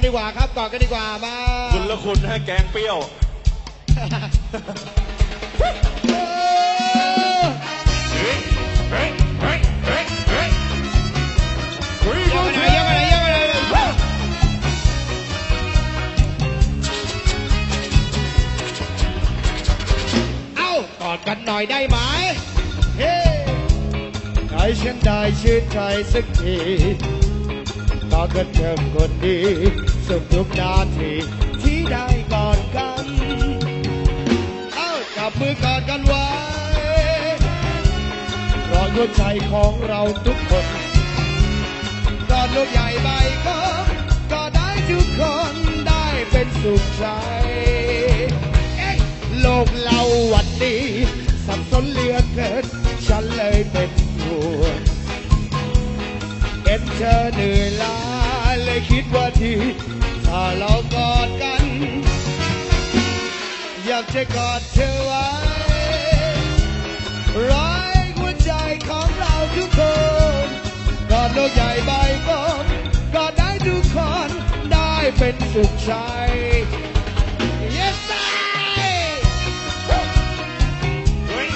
กอดกันดีกว่าครับกอดกันดีกว่ามาคุณละคุณให้แกงเปรี้ยวเออเฮ้ยเฮ้ยเฮ้ยเฮ้ยเฮ้ยคุยเยกัอะนไปไหนเยอะไปไหนเยอะไปไหนเอ้ากอดกันหน่อยได้ไหมเฮ้ให้ฉันได้ชื่นใจสักทีตอนกันเธอคนดี สุขทุกนาทีที่ได้กอดกัน เอ้าจับมือกอดกันไว้รอหัวใจของเราทุกคนกอดลูกใหญ่ใบก็ก็ได้ทุกคนได้เป็นสุขใจโลกเราหวัดดีสับสนเหลือเกินฉันเลยเป็นห่วงเห็นเธอเหนื่อยล้า เลยคิดว่าทีถ้าเรากอดกัน อยากจะกอดเธอไว้ร้อยหัวใจของเราทุกคนกอดโลกใหญ่ใบกลมกอดได้ทุกคนได้เป็นสุขใจ Yes I เฮ้ย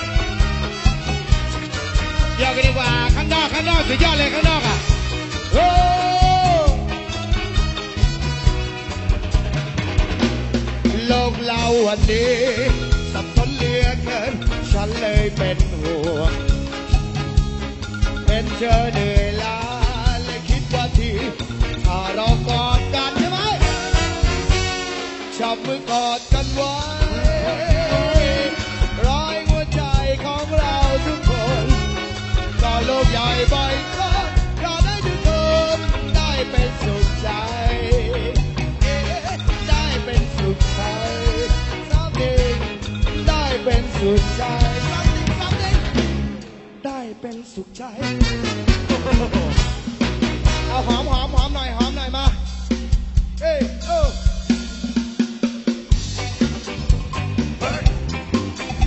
เดี๋ยวกันดีกว่าข้างนอกข้างนอกสุดยอดเลยข้างนอก เราวันนี้สับสนเหลือเกินฉันเลยเป็นห่วงเป็นเธอเหนื่อยล้าและคิดว่าทีถ้าเรากอดกันใช่ไหมจับมือกอดกันไว้ร้อยหัวใจของเราทุกคนก็โลกใหญ่ใบก็ก็ได้ทุกคนได้เป็นสุขใจ สุขใจได้เป็นสุขใจ เอาหอมหอมหอมหน่อยหอมหน่อยมาเอ้ยเออ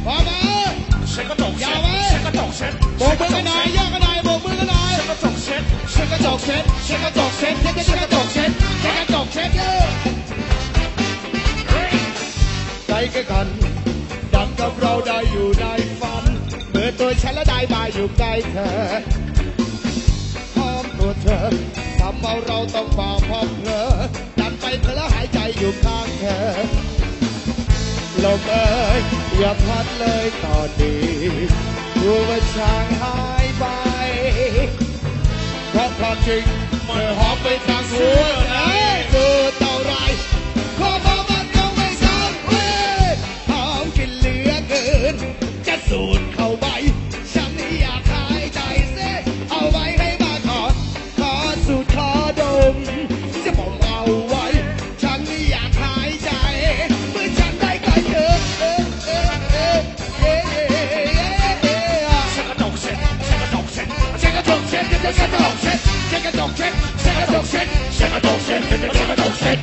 พอมาเช็ดกระจกยาเช็ดไว้เช็ดกระจกเช็ดโบกมือกันหน่อยย่อกันหน่อยโบกมือกันหน่อยเช็ดกระจกเช็ดเช็ดกระจกเช็ดเช็ดกระจกเช็ดเช็ดเช็ดกระจกเช็ดเช็ดกระจกเช็ดเยอะใจกัน ตัวฉันและได้มาอยู่ใกล้เธอหอมตัวเธอทำเอาเราต้องฝ่าพอเพลอดันไปเพลอหายใจอยู่ข้างเธอลมเอ้ยอย่าพัดเลยตอนนี้ดูว่าช่างหายไปเพราะความจริงมันหอมไปทางหัวใจดู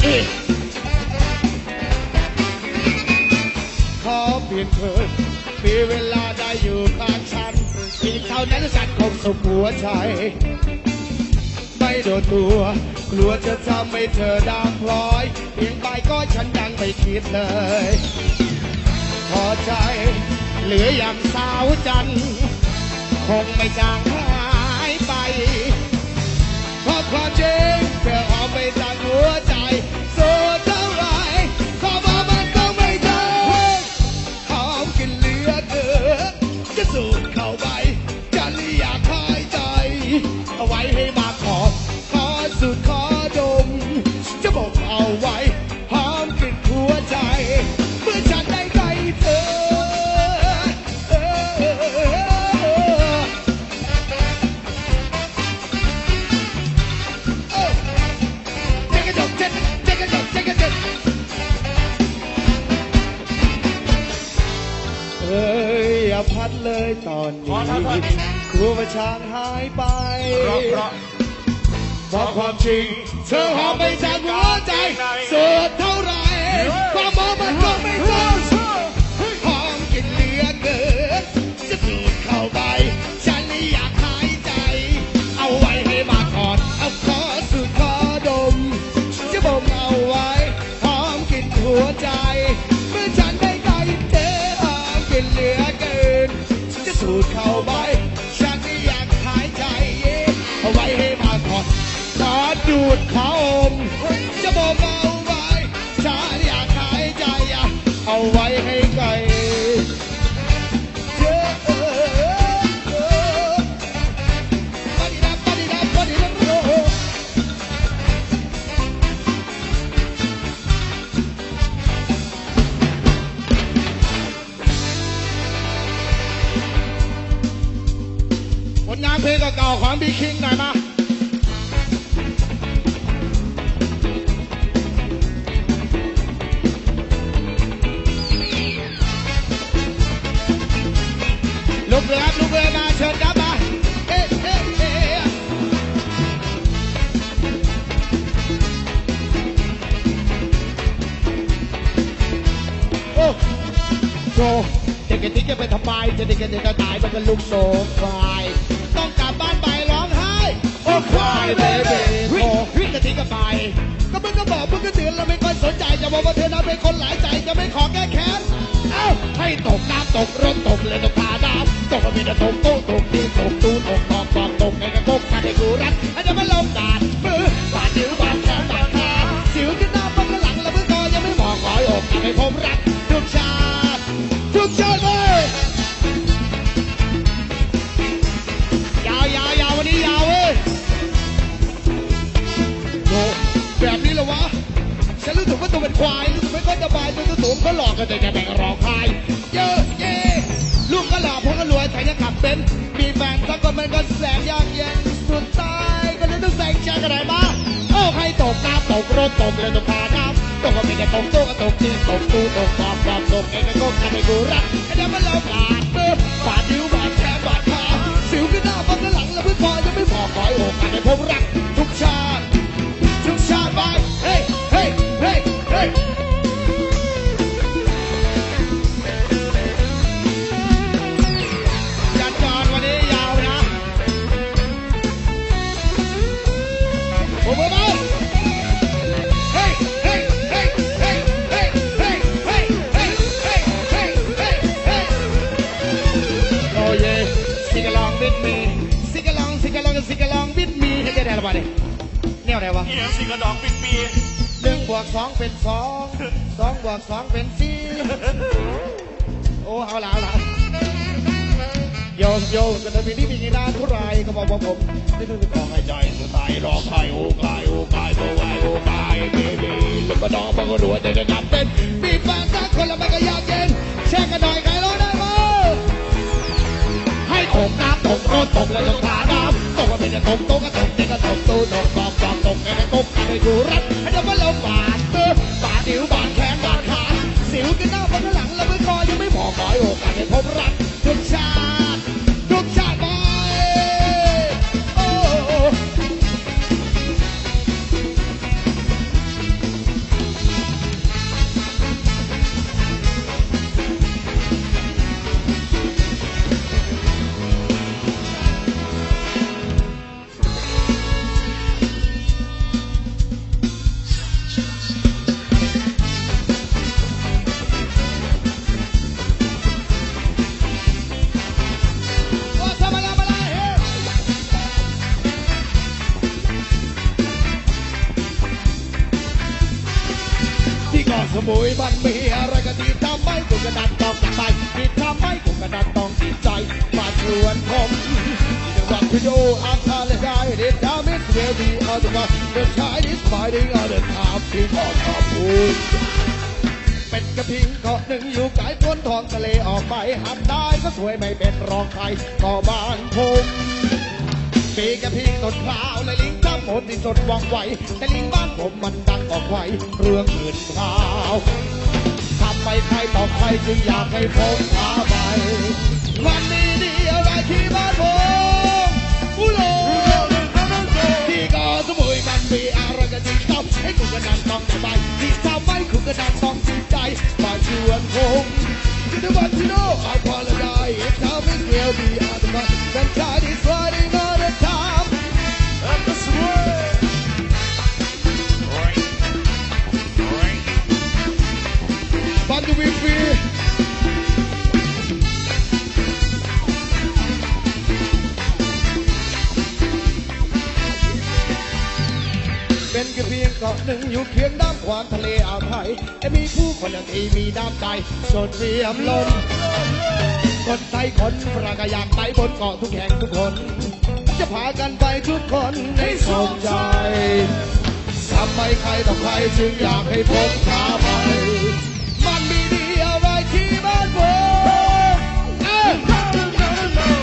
อีก ขอเปลี่ยนเถิดมีเวลาได้อยู่ข้างฉันอีกเท่านั้นฉันคงสุขหัวใจไม่โดนตัว กลัวจะทำให้เธอด่างพลอย เพียงไปก็ฉันยังไม่คิดเลย พอใจ เหลืออย่างสาวจัน คงไม่จางหายไป เพราะความจริงเธอเอาไปจากหัวใจสุดเท่าไรขอบอกมันก็ไม่ได้หอมกินเหลือเกินจะสู อนขอนี้ท่านท่านกลัวว่าช้างหายไปเพราะเพราะเพราะความจริง เธอหอมไปจากหัวใจสุดเท่าไหรความมองมันก็ไม่ต้อง สู่เขาบ้า งานเพลงเก่าๆของบีคิงหน่อยมาลุกเลยครับลุกเลยมาเชิญครับมาเอ๊ะเอ๊ะเอ๊ะโอ้โชเด็กๆนี่จะไปทำไมจะเด็กๆจะตายมันก็ลุกโซคลาย โอ้คลายเบบีโอ้วิ่งกะทิก็ไปก็มึงก็บอกมึงก็เตือนแล้วไม่ค่อยสนใจจะบอกว่าเธอนั้นเป็นคนหลายใจจะไม่ขอแก้แค้นเอ้าให้ตกน้ำตกรถตกเลยตกพาน้ำตกมีแต่ตกโต๊ะตกตีตกตูนตกตอกตอกตกไงกระกกกันให้กูรัดอาจจะมาลงดาดมือบาดนิ้วบาดแขนบาดขาสิวขึ้นหน้าปักหลังแล้วมือก็ยังไม่บอกขอห้อกทำให้ผมรัก องก็หลอกแต่จะแบ่งร้องไห้เยอะเย่ลูกก็หล่อพ่อก็รวยแต่ยังขับเป็นซ์มีแฟนสักคนมันก็แสนยากเย็นสุดท้ายก็เลยต้องแสงแชร์กันไหนมาโอ้ใครตกน้ำตกรถตกเรือตกพาน้ำตกก็มีแต่ตกโต๊ะก็ตกที่ตกตู้ตกความความตกเองก็ก้มทำให้กูรักไอ้เดี๋ยวมันเล่าขาดมือบาดนิ้ว ไหนวะเอียงสิกระดองปีปีหนึ่งบวกสองเป็นสองสองบวกสองเป็นสี่โอ้เอาละเอาละโยโยก็จะมีที่มีนานเท่าไรก็บอกว่าผมไม่ต้องไปขอให้ใจสุดท้ายร้องไห้โอ้กายโอ้กายโอ้กายโอ้กายเบบีลูกกระดองมันก็รัวแต่จะนับเป็นมีแฟนสักคนแล้วมันก็อยากเย็นแช่กันหน่อยใครร้องได้บ้างให้ตกน้ำตกรถตกแล้วตกทาน้ำตกก็เป็นจะตกตกก็ตกเด็กก็ตกตู้ตกฟองฟองตกแก ให้กูรัดให้เดี๋ยวมันลงบาดเตอบาดสิวบาดแขนบาดขาสิวกินหน้าบนหลังแล้วมือคอยังไม่พอขอยโอกาสได้พบรัก กาสมุยมันมีอะไรกันที่ทำให้กูกระดันต้องติดใจที่ทำให้กูกระดันต้องติดใจมาชวนผมที่จังหวัดพิโยอาคาเลได้เด็ดดามิสเวลดีออตวันเดินชายดิสไฟดิ้งออเดินทามที่ขอขอบคุณเป็นกระพิงเกาะหนึ่งอยู่ไกลพ้นท้องทะเลออกไปหันได้ก็สวยไม่เป็นรองใครก็บ้านผมปีกระพิงต้นพร้าวและลิง ทั้งหมดที่สดว่องไวแต่ลิงบ้านผมมันดังออกไวเรื่องอื่นพราวทำไมใครต่อใครจึงอยากให้ผมพาไปวันนี้ดีอะไรที่บ้านผมอุโลที่กาะสมุยมันมีอะไรกันที่ทำให้คุณกระนันต้องสบายที่ทำให้คุณกระนันต้องจิตใจมาชวนผมที่นวันที่โน่เอาพอละได้ทำให้เดียวดีอาตมาดัน แต่มีผู้คนที่มีน้ำใจสดเรียมลมคนไทยคนฝรั่งก็อยากไปบนเกาะทุกแห่งทุกคน จะพากันไปทุกคนให้สมใจทำไมใครต่อใครจึงอยากให้ผมพาไปมันมีดีอะไรที่บ้านผมเอ้ย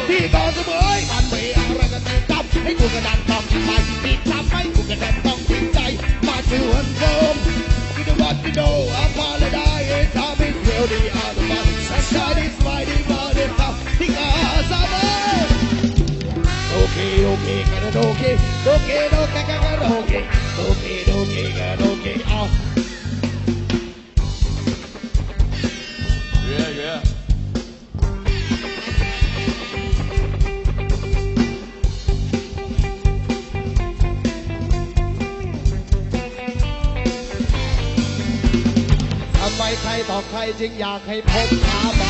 ที่เกาะเสมยมันมีอะไรกันที่ทำให้กูกระดันต้องไปที่ทำให้กูกระดันต้องจริงใจมาชวนผมกิวันโดอาพาละได้ทำให้เดีอาตมาสัญชาติสบายดีมาเดินทางที่เกาะเสมยโอ จึงอยากให้ผมพาไป